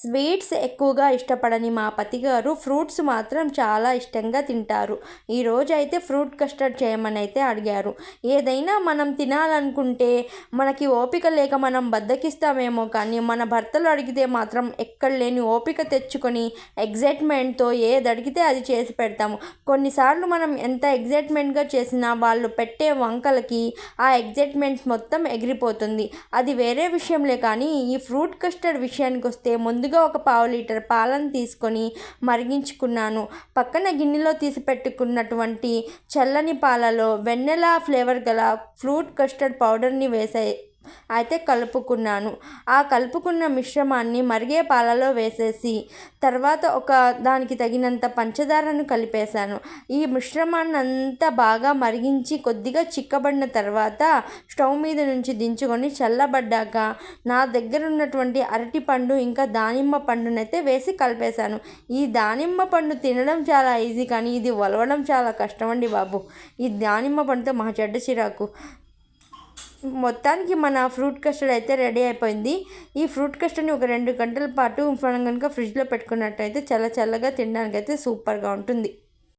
Sweets ఎక్కువగా ఇష్టపడని మా పతి గారు ఫ్రూట్స్ మాత్రం చాలా ఇష్టంగా తింటారు. ఈరోజు అయితే ఫ్రూట్ కస్టర్డ్ చేయమని అయితే అడిగారు. ఏదైనా మనం తినాలనుకుంటే మనకి ఓపిక లేక మనం బద్దకిస్తామేమో కానీ మన భర్తలు అడిగితే మాత్రం ఎక్కడ లేని ఓపిక తెచ్చుకొని ఎగ్జైట్మెంట్తో ఏది అడిగితే అది చేసి పెడతాము. కొన్నిసార్లు మనం ఎంత ఎగ్జైట్మెంట్గా చేసినా వాళ్ళు పెట్టే వంకలకి ఆ ఎగ్జైట్మెంట్ మొత్తం ఎగిరిపోతుంది. అది వేరే విషయంలే కానీ ఈ ఫ్రూట్ కస్టర్డ్ విషయానికి వస్తే ముందుగా ఒక పావు లీటర్ పాలను తీసుకొని మరిగించుకున్నాను. పక్కన గిన్నెలో తీసి పెట్టుకున్నటువంటి చల్లని పాలలో వెన్నెల ఫ్లేవర్ గల ఫ్రూట్ కస్టర్డ్ పౌడర్ని వేసే అయితే కలుపుకున్నాను. ఆ కలుపుకున్న మిశ్రమాన్ని మరిగే పాలలో వేసేసి తర్వాత ఒక దానికి తగినంత పంచదారను కలిపేశాను. ఈ మిశ్రమాన్ని అంతా బాగా మరిగించి కొద్దిగా చిక్కబడిన తర్వాత స్టవ్ మీద నుంచి దించుకొని చల్లబడ్డాక నా దగ్గర ఉన్నటువంటి అరటిపండు ఇంకా దానిమ్మ పండునైతే వేసి కలిపేశాను. ఈ దానిమ్మ పండు తినడం చాలా ఈజీ కానీ ఇది వలవడం చాలా కష్టం అండి బాబు. ఈ దానిమ్మ పండుతో మా చెడ్డ చిరాకు. మొత్తానికి మన ఫ్రూట్ కస్టర్డ్ అయితే రెడీ అయిపోయింది. ఈ ఫ్రూట్ కస్టర్డ్ని ఒక రెండు గంటల పాటు మనం కనుక ఫ్రిడ్జ్లో పెట్టుకున్నట్టయితే చల్ల చల్లగా తినడానికి అయితే సూపర్గా ఉంటుంది.